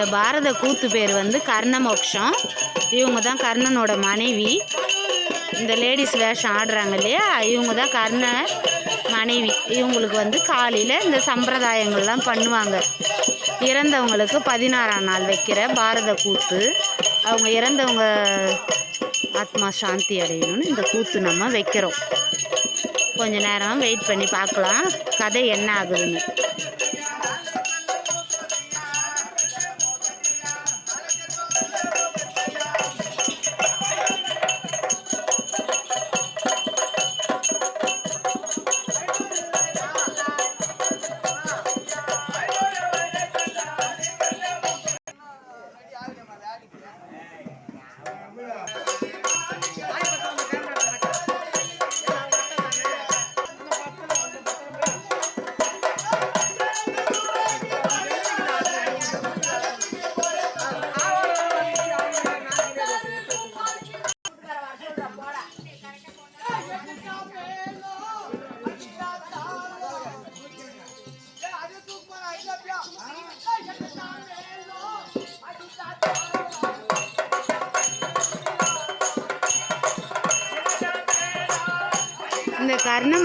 இந்த பாரத கூத்து பேர் வந்து கர்ணமோக்ஷம். இவங்க தான் கர்ணனோட மனைவி. இந்த லேடிஸ் வேஷம் ஆடுறாங்க இல்லையா? இவங்க தான் கர்ண மனைவி. இவங்களுக்கு வந்து காலையில் இந்த சம்பிரதாயங்கள்லாம் பண்ணுவாங்க. இறந்தவங்களுக்கு பதினாறாம் நாள் வைக்கிற பாரத கூத்து. அவங்க இறந்தவங்க ஆத்மா சாந்தி அடையணும்னு இந்த கூத்து நம்ம வைக்கிறோம். கொஞ்ச நேரம் வெயிட் பண்ணி பார்க்கலாம். கதை என்ன ஆகுதுன்னு.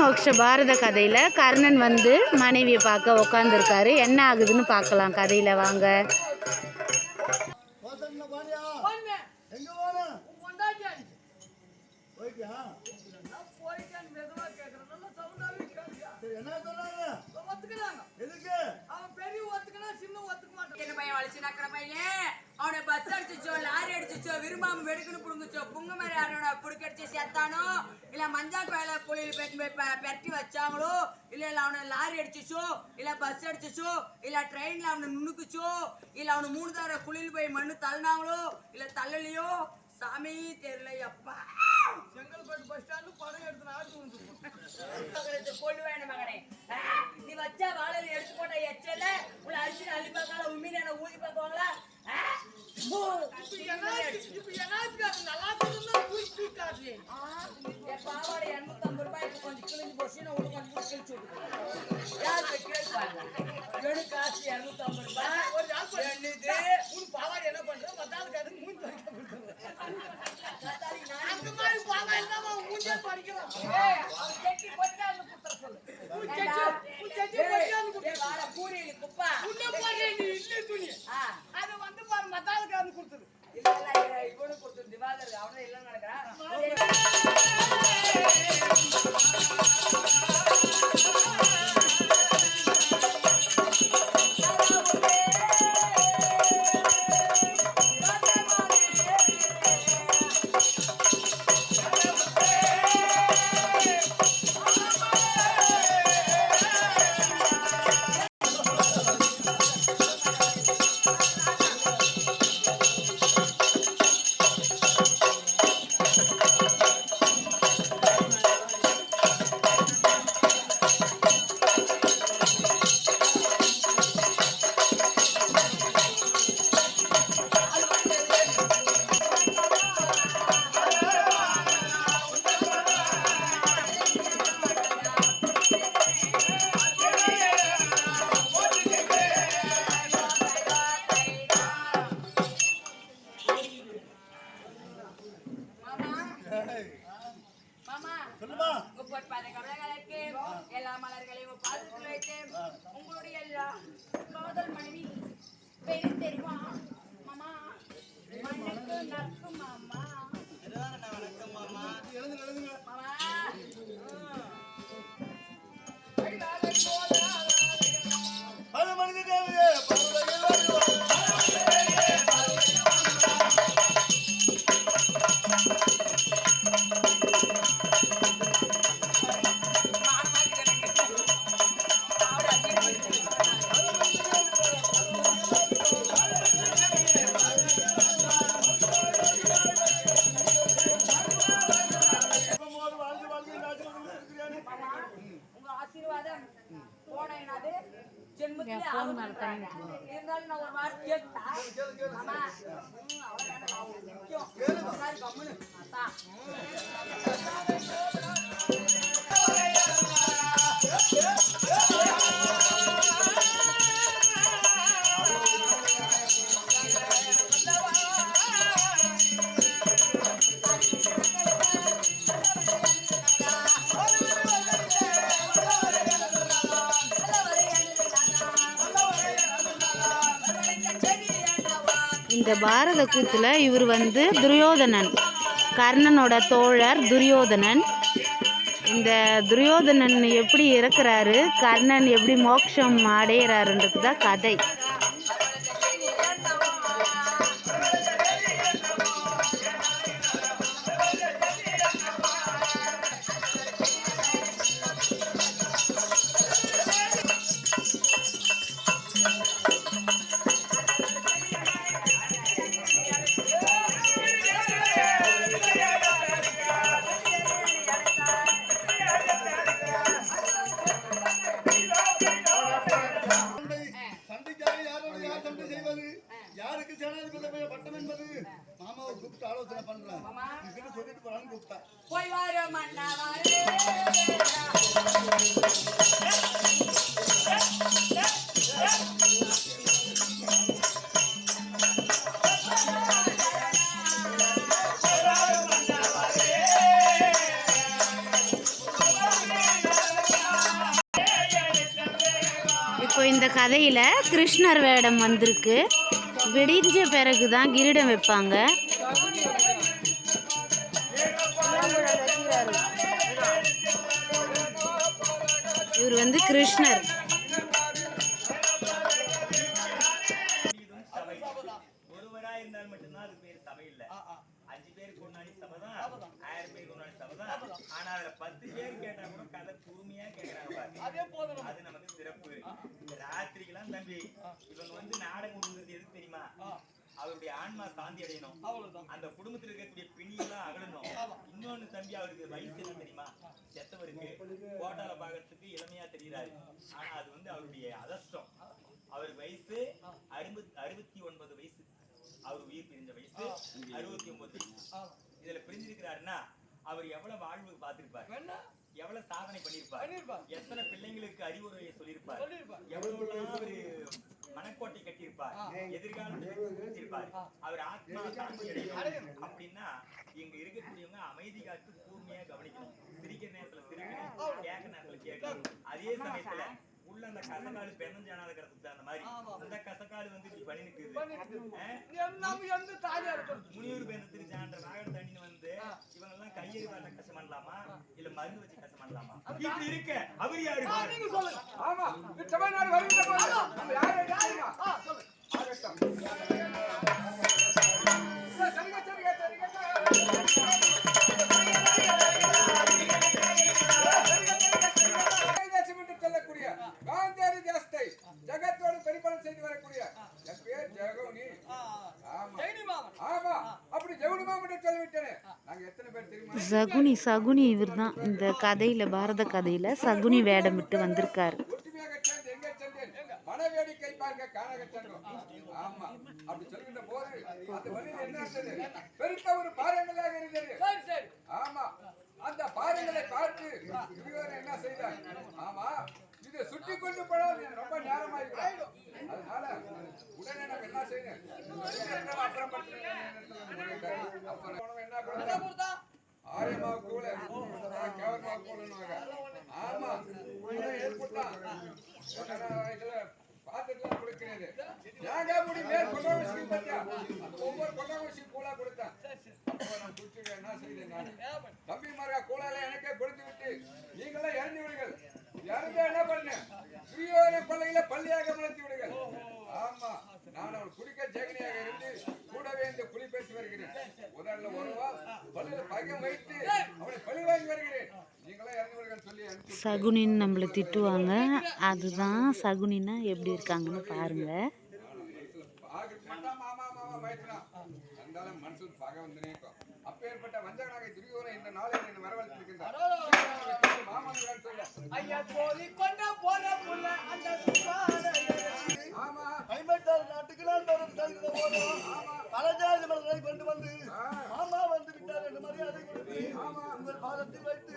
மோக்ஷ பாரத கதையில் கர்ணன் வந்து மனைவியை பார்க்க உட்காந்துருக்காரு என்ன ஆகுதுன்னு பார்க்கலாம். கதையில் வாங்க. அவனை பஸ் அடிச்சுச்சோ லாரி அடிச்சுச்சோ விரும்பாம வெடுக்குன்னு புடுங்குச்சோ புங்க மாதிரி யாரோட புடுக்கடிச்சு செத்தானோ? இல்ல மஞ்சா கோயில குழியில் பெட்டி வச்சாங்களோ? இல்ல இல்ல அவனை லாரி அடிச்சுச்சோ? இல்ல பஸ் அடிச்சுச்சோ? இல்ல ட்ரெயின்ல அவனை நுணுக்குச்சோ இல்ல அவனை மூணு தடவை குழியில் போய் மண்ணு தள்ளினாங்களோ? இல்ல தள்ளலையோ? சாமி தெரியல அப்பா செங்கல்பட்டு பஸ் ஸ்டாண்டு படம் எடுத்து ஆட்டு வந்து கொள்ளுவேன் மகனே நீ வச்சா வாழை எடுத்து போட்ட எச்சல? உள்ள அரிசி அள்ளி பார்க்கல உண்மையில என்ன ஊதி பார்க்குவாங்களா பாவாடை 250 ரூபாய்க்கு கொஞ்சம் கிழிஞ்சு போச்சு, நான் உள்ள கொஞ்சம் கிழிச்சு விட்டுக்கிறேன். யார் கேட்பாங்க? காசு 250 ரூபாய். என்னது? உன் பாவாடி என்ன பண்ற மத்தாளுக்கு அது மூஞ்சி துவைக்க கொடுத்துரு. அந்த மாதிரி பாவாடி தான் அவன் மூஞ்சே பறிக்கிறான் ஏய், அவன் கெட்டி கொட்டான்னு சொல்லு. வாடா, குப்பா. உன்ன பாரு நீ இல்லை துணி ஆ, அதை வந்து பாரு எல்லா மலர்களையும் வைத்து உங்களுடைய எல்லா காதல் மனைவி பெயர் தெரியுமா? மாமா மண்ணுக்கு நக்கு மாமா. மாமா இருந்தாலும் நான் ஒரு வார்த்தை கேட்டா மாமா ம், முக்கியம். ஒரு இந்த பாரத கூத்தில் இவர் வந்து துரியோதனன். கர்ணனோட தோழர் துரியோதனன். இந்த துரியோதனன் எப்படி இறக்குறாரு? கர்ணன் எப்படி மோட்சம் அடையிறாருன்றது தான் கதை. போய் இப்போ இந்த கதையில் கிருஷ்ணர் வேடம் வந்திருக்கு. விடிஞ்ச பிறகு தான் கிரீடம் வைப்பாங்க. இவர் கேக்குறாங்க பாருங்க. அது நமக்கு சிறப்பு ராத்திரிக்கெல்லாம் தம்பி இவங்க வந்து நாடகம் எது தெரியுமா அவருடைய ஆன்மா சாந்தி அடையணும். அந்த குடும்பத்துல இருக்கக்கூடிய பிணியெல்லாம் அகலணும். இன்னொன்னு தம்பி அவருக்கு வயசு என்ன தெரியுமா? செத்தவருக்கு கோட்டால பாக்கிறதுக்கு இளமையா தெரியுறாரு ஆனா அது வந்து அவருடைய அதர்ஷ்டம் அவர் வயசு அறுபத் அறுபத்தி ஒன்பது வயசு. அவர் உயிர் பிரிஞ்ச வயசு அறுபத்தி ஒன்பது இதுல பிரிஞ்சிருக்கிறாருன்னா அவர் எவ்வளவு வாழ்வு பார்த்திருப்பார்? எவ்வளவு சாதனை பண்ணிருப்பார் எத்தனை பிள்ளைங்களுக்கு அறிவுரையை சொல்லியிருப்பார்? எவ்வளவு அவரு மனக்கோட்டை கட்டியிருப்பார். எதிர்காலத்தை வச்சிருப்பார் அவர் ஆத்மா அப்படின்னா இங்க இருக்கக்கூடியவங்க அமைதி காத்து கூர்மையா கவனிக்கணும். சிரிக்கிற நேரத்துல சிரிக்கணும். கேட்க நேரத்துல கேட்கணும். அதே சமயத்துல உள்ள அந்த கசக்காடு பெருஞ்சானாத கிடக்குது அந்த மாதிரி. அந்த கசக்காடு வந்து இப்படி பண்ணி நிக்குது ஆ? முனியூர் பேருந்து திருச்சான்ற வாகன தண்ணி வந்து இவங்க எல்லாம் கையெறி வாட்ட கஷ்டம் பண்ணலாமா இல்ல மருந்து வச்சு கஷ்டம் பண்ணலாமா? இப்படி இருக்க அவர் யாரு? பாரு. ஆமா தமிழ்நாடு வருகின்ற போது நம்ம யாரை யாருங்க? ஆகட்டும் சகுனி சகுனி இவர் தான். இந்த கதையில் பாரத கதையில் சகுனி வேடமிட்டு வந்திருக்காரு. அந்த என்ன பாறைகளை பார்த்து என்ன செய்தார் ஆமா இதை சுட்டி கொண்டு போனால் ரொம்ப நேரமாயிருக்கும் அதனால உடனே நம்ம என்ன செய்யணும் அப்புறம் என்ன ஆரியமா கூட கேவலமா கூடனாக ஆமா ஏற்பட்டான் இதுல பாத்துக்கலாம் கொடுக்கிறது. தேங்காய் மேல் ஒவ்வொரு கூலா கொடுத்தான். நான் குடிச்சு என்ன செய்தேன் நான்? தம்பி மார்கா கூலால எனக்கே கொடுத்து விட்டு நீங்களாம் இறந்து விடுங்கள். இறந்து என்ன பண்ண? சுயோன கொள்ளையில பள்ளியாக முளைத்து விடுங்கள். ஆமா நான் அவன் குடிக்க ஜெகனியாக இருந்து கூடவே இந்த குடி பேசி வருகிறேன். உதல்ல உறவா பள்ளியில பகம் வைத்து அவனை பழி வாங்கி வருகிறேன் நீங்களாம் இறந்து விடுங்கள் சொல்லி அனுப்பிச்சு சகுனின்னு நம்மளை திட்டுவாங்க. அதுதான் சகுனின்னா எப்படி இருக்காங்கன்னு பாருங்க. அப்பேற்பட்ட வஞ்சகனாக இந்த நாளில் என்னை வரவழைத்திருக்கின்றார். ஐயா கொண்ட போன புள்ள அந்த ஆமா ஐம்பத்தாறு தருகிற போதும் மலர்களை கொண்டு வந்து மாமா வந்து விட்டார் என்று மரியாதை கொடுத்து உங்கள் பாதத்தில் வைத்து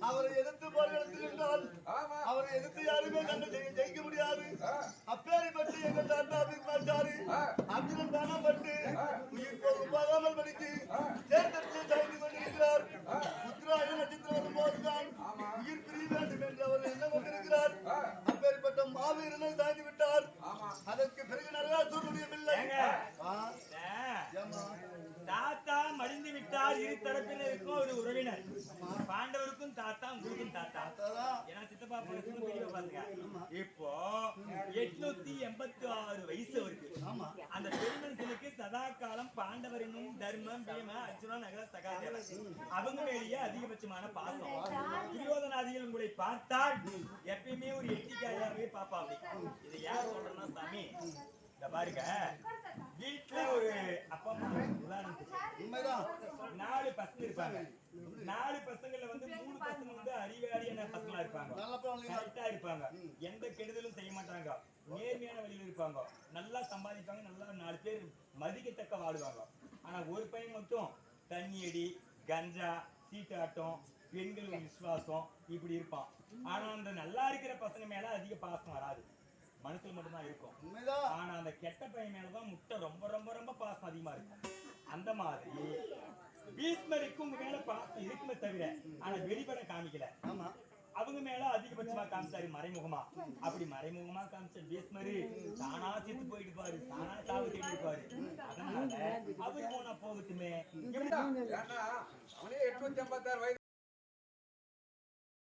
அவரை எதிர்த்து போராட்டத்தில் அவரை எதிர்த்து யாருமே கண்டு ஜெயி- ஜெயிக்க முடியாது. ஆ. அப்பேரிப்பட்டு எங்கள் தாத்தா வித்மாச்சாரி ஆ. அர்ஜுனன் பானப்பட்டு உயிர் போகும் போகாமல் படித்து தேர்தலில் சாய்ந்து கொண்டிருக்கிறார். உத்திராய நட்சத்திரம் வரும்போதுதான் உயிர் பிரிய வேண்டும் என்று அவர் என்ன கொண்டிருக்கிறார்? அப்பேற்பட்ட மாவீரனை சாய்ந்து விட்டார் ஆமா. அதற்கு பிறகு நரகாசூருடைய பிள்ளை ஏங்க? ஆ, ஆ, ஏம்மா? தாத்தா மடிந்து இரு தரப்பினருக்கும் ஒரு உறவினர். பாண்டவருக்கும் தாத்தா உங்களுக்கும் தாத்தா. ஏன்னா சித்தப்பா பசங்க இப்போ எட்நூத்தி எண்பத்தி ஆறு வயசு அவருக்கு. அந்த பெருமனுக்கு சதா காலம் பாண்டவரினும் தர்மம் பீம அர்ஜுனா நகர சகாதேவன். அவங்க மேலேயே அதிகபட்சமான பாசம். துரியோதனாதிகள் உங்களை பார்த்தால் எப்பயுமே ஒரு எட்டிக்காயாவே பாப்பாங்க இதை யார் சொல்றேன்னா சாமி இந்த பாருங்க வீட்டுல ஒரு அப்பா அம்மா உதாரணத்துக்கு நாலு பசங்க இருப்பாங்க. நாலு பசங்கள்ல வந்து மூணு பசங்க வந்து அறிவாளியான பசங்களா இருப்பாங்க. கரெக்டா இருப்பாங்க. எந்த கெடுதலும் செய்ய மாட்டாங்க. நேர்மையான வழியில இருப்பாங்க. நல்லா சம்பாதிப்பாங்க. நல்லா நாலு பேர் மதிக்கத்தக்க வாழுவாங்க. ஆனா ஒரு பையன் மட்டும் தண்ணி அடி கஞ்சா சீட்டாட்டம் பெண்கள் விசுவாசம் இப்படி இருப்பான். ஆனா அந்த நல்லா இருக்கிற பசங்க மேல அதிக பாசம் வராது. மனசுல மட்டும்தான் இருக்கும். உண்மைதான். ஆனா அந்த கெட்ட பையன் மேலதான் முட்டை ரொம்ப ரொம்ப ரொம்ப பாசம் அதிகமா இருக்கும். அந்த மாதிரி பீஸ்மருக்கு உங்க மேல பாசம் இருக்குமே தவிர ஆனா வெளிப்பட காமிக்கல. ஆமா. அவங்க மேல அதிகபட்சமா காமிச்சாரு மறைமுகமா. அப்படி மறைமுகமா காமிச்ச பீஸ்மரு தானா செத்து போயிட்டு பாரு தானா சாவு தேடி இருப்பாரு அதனால அவர் போனா போகட்டுமே. ஏன்னா அவனே எட்நூத்தி ஐம்பத்தாறு வயது